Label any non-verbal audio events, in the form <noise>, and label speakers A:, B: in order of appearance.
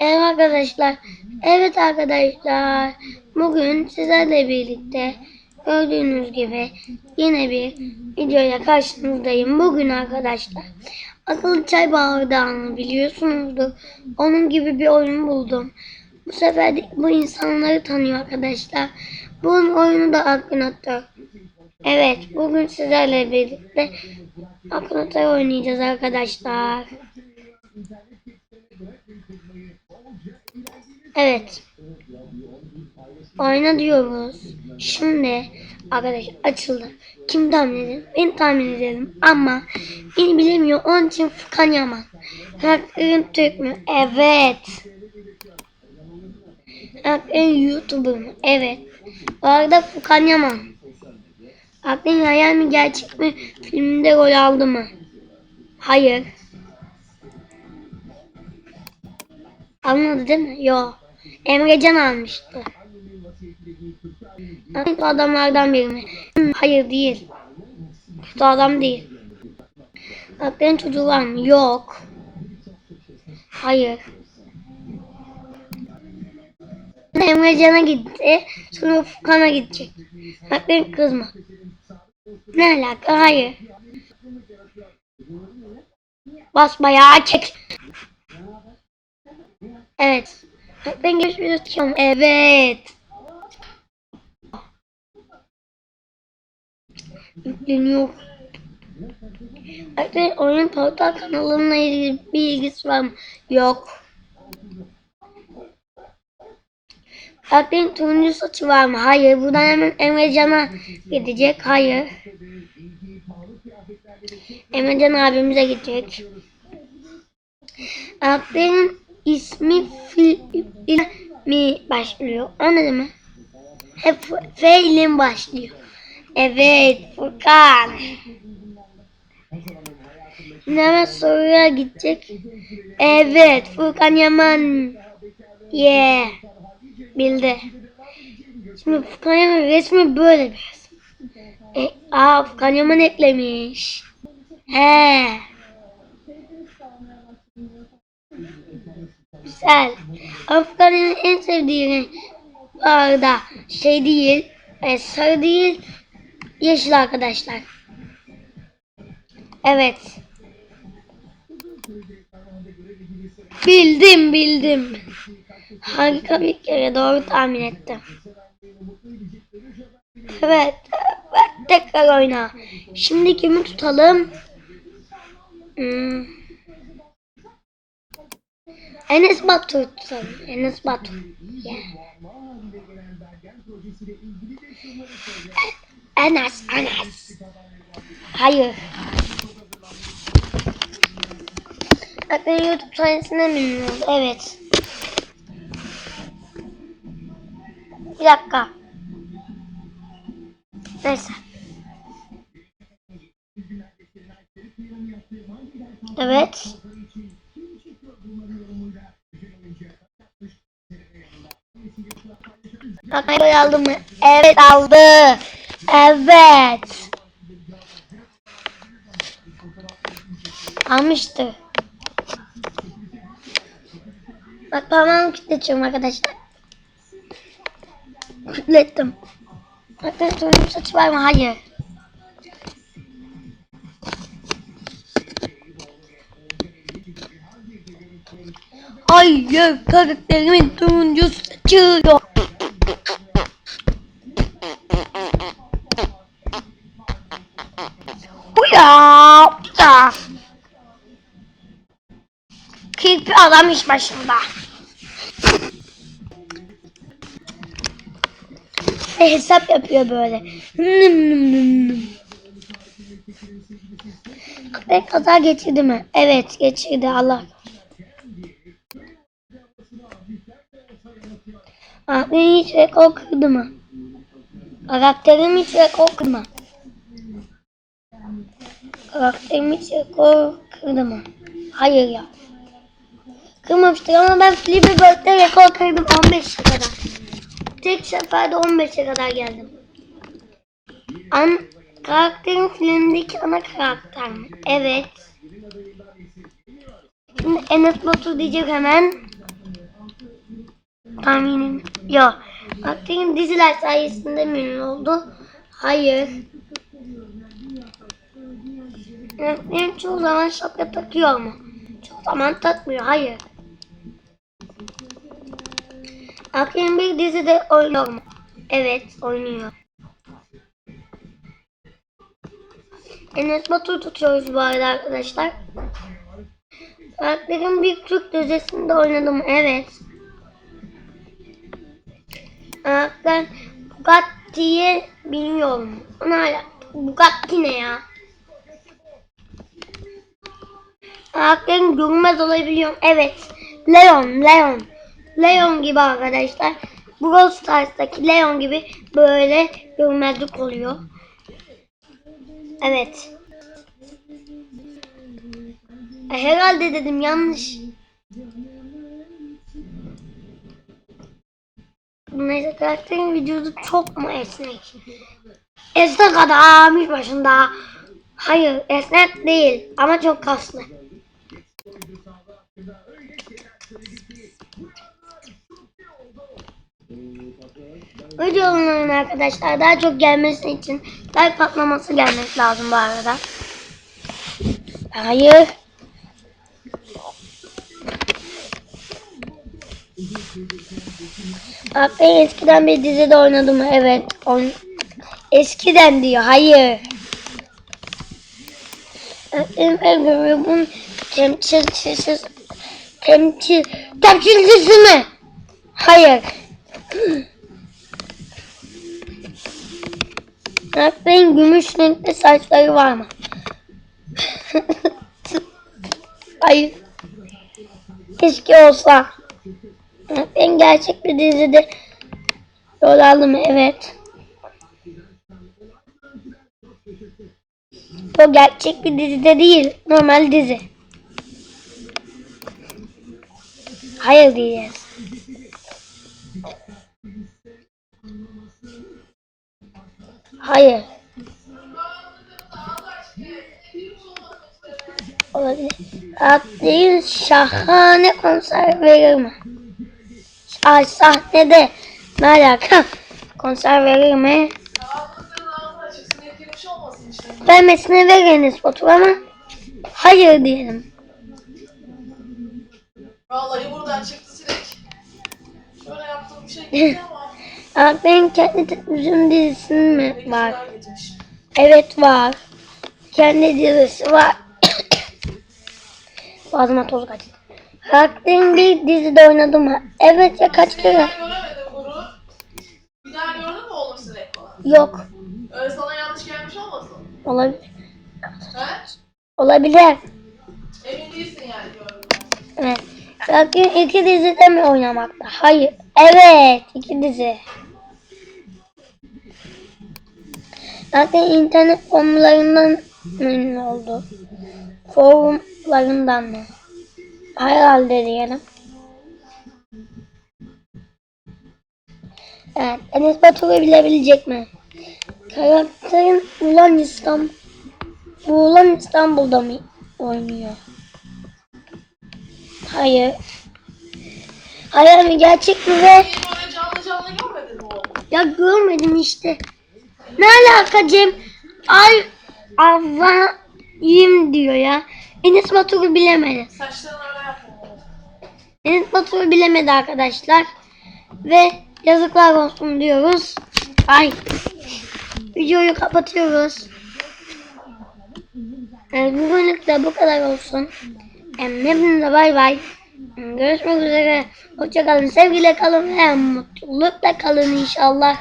A: Evet arkadaşlar. Evet arkadaşlar. Bugün sizlerle birlikte gördüğünüz gibi yine bir videoya karşınızdayım. Bugün arkadaşlar akıllı çay bardağını biliyorsunuzdur. Onun gibi bir oyun buldum. Bu sefer de bu insanları tanıyor arkadaşlar. Bunun oyunu da Akinator. Evet bugün sizlerle birlikte Akinator oynayacağız arkadaşlar. Evet. Oyna diyoruz. Şimdi arkadaş açıldı. Kim tahmin edelim? Ben tahmin edelim. Ama beni bilemiyor. Onun için Furkan Yaman. Karakterin Türk mü? Evet. Karakterin YouTuber mı? Evet. Bu arada Furkan Yaman. Karakterin hayal mi gerçek mi? Filmde rol aldı mı? Hayır. Almadı değil mi? Yok. Emrecan almıştı. Kötü adamlardan biri mi? Hmm, Hayır değil. Kötü adam değil. Akların çocuğu var mı? Yok. Hayır. Emrecan'a gitti. Sonra Furkan'a gidecek. Akların kız mı? Ne alaka? Hayır. Basbayağı çek. Evet. Ben görüşmek istiyorum. Evet. Yükleniyor. Arkadaşlar oyun portal kanalımla ilgili bir ilgisi var mı? Yok. Arkadaşlar turuncu saçı var mı? Hayır. Buradan hemen Emrecan'a gidecek. Hayır. Emrecan abimize gidecek. Arkadaşların ismi fil mi başlıyor? O ne demek? Hep F ile başlıyor. Evet Furkan. Hemen soruya gidecek. Evet Furkan Yaman. Yeah. Bildi. Şimdi Furkan Yaman resmi böyle biraz. E, aa Furkan Yaman eklemiş. He. Güzel. Afgan'ın en sevdiği renk bu arada şey değil, e, sarı değil, yeşil arkadaşlar. Evet. Bildim bildim. Harika bir kere doğru tahmin ettim. Evet. evet tekrar oyna. Şimdi kimi tutalım? Hmm. Enes Batur tutalım. Enes Batur. Yeah. Enes, Enes. Hayır. Bakın YouTube sayesinde bilmiyoruz. Evet. Bir dakika. Neyse. Evet. Kakayı aldı mı? Evet aldı. Evet. Almıştı. Bak parmağımı kütletiyorum arkadaşlar. Kütlettim. Arkadaşlar turuncu saç var mı? Hayır. Hayır karakterimin turuncu saçı yok. Bu ya, bu ya. Kirpi adam iş başında. Ve hesap yapıyor böyle. Köpek kaza geçirdi mi? Evet geçirdi Allah. Aklın hiç rekor kırdı mı? Karakterim hiç rekor kırdı mı? Karakterim hiç rekor kırdı mı? Hayır ya. Kırmamıştır ama ben Flippy Bird'de rekor kırdım 15'e kadar. Tek seferde 15'e kadar geldim. An karakterin filmdeki ana karakter mi? Evet. Şimdi Enes Batur diyecek hemen. Tahminim. Yok. Baktığım diziler sayesinde mi ünlü oldu? Hayır. Benim çoğu zaman şapka takıyor mu? Çoğu zaman takmıyor. Hayır. Akın bir dizide oynuyor mu? Evet oynuyor. Enes Batur tutuyoruz bu arada arkadaşlar. Karakterin bir Türk dizisinde oynadım. Evet. Ben Bugatti'yi bilmiyorum. Onu hala Bugatti ne ya? Karakterin görünmez olabiliyorum. Evet. Leon, Leon. Leon gibi arkadaşlar. Brawl Stars'taki Leon gibi böyle görünmezlik oluyor. Evet. E, herhalde dedim yanlış. Neyse karakterin vücudu çok mu esnek? Esnek adammış başında. Hayır esnek değil ama çok kaslı. Videoların arkadaşlar daha çok gelmesi için like patlaması gelmesi lazım bu arada. Hayır. Bak ben eskiden bir dizide oynadım. Evet. Oyn eskiden diyor. Hayır. Evliliğimin temsilcisi temsil temsilcisi mi? Hayır. Benim gümüş renkli saçları var mı? <laughs> Hayır. Keşke olsa. Ben gerçek bir dizide rol aldım evet. O gerçek bir dizide değil. Normal dizi. Hayır diyeceğiz. Hayır. Olabilir. Adli'nin şahane konser verir mi? Ay sahnede ne alaka? Konser verir mi? Vermesine veriniz ama hayır diyelim.
B: Vallahi buradan çıktı sinek. Şöyle yaptığım bir şey <laughs> gitti ama.
A: Adli'nin kendi televizyon dizisinin mi var? Evet var. Kendi dizisi var. <coughs> Boğazıma toz kaçtı. Adli'nin bir dizide oynadı mı? Evet ya kaç kere?
B: Bir daha gördün mü oğlum sinek falan?
A: Yok.
B: Öyle sana yanlış gelmiş olmasın?
A: Olabilir.
B: He?
A: Olabilir.
B: Emin değilsin yani gördün mü?
A: Evet. Bakın iki dizide mi oynamakta? Hayır. Evet. iki dizi. Zaten internet forumlarından ünlü oldu. Forumlarından mı? Herhalde diyelim. Evet. Enes Batur'u bilebilecek mi? Karakterin Ulan İstanbul bu Ulan İstanbul'da mı oynuyor? Hayır. Hayır mi gerçek mi ve ya görmedim işte. Ne alaka Cem? Ay Allah'ım diyor ya. Enes Batur'u bilemedi.
B: Saçlarını öyle yapma oğlum.
A: Enes Batur'u bilemedi arkadaşlar. Ve yazıklar olsun diyoruz. Ay. Videoyu kapatıyoruz. Yani bugünlük de bu kadar olsun. Hem hepinize bay bay. Görüşmek üzere. Hoşçakalın. Sevgiyle kalın ve mutlulukla kalın inşallah.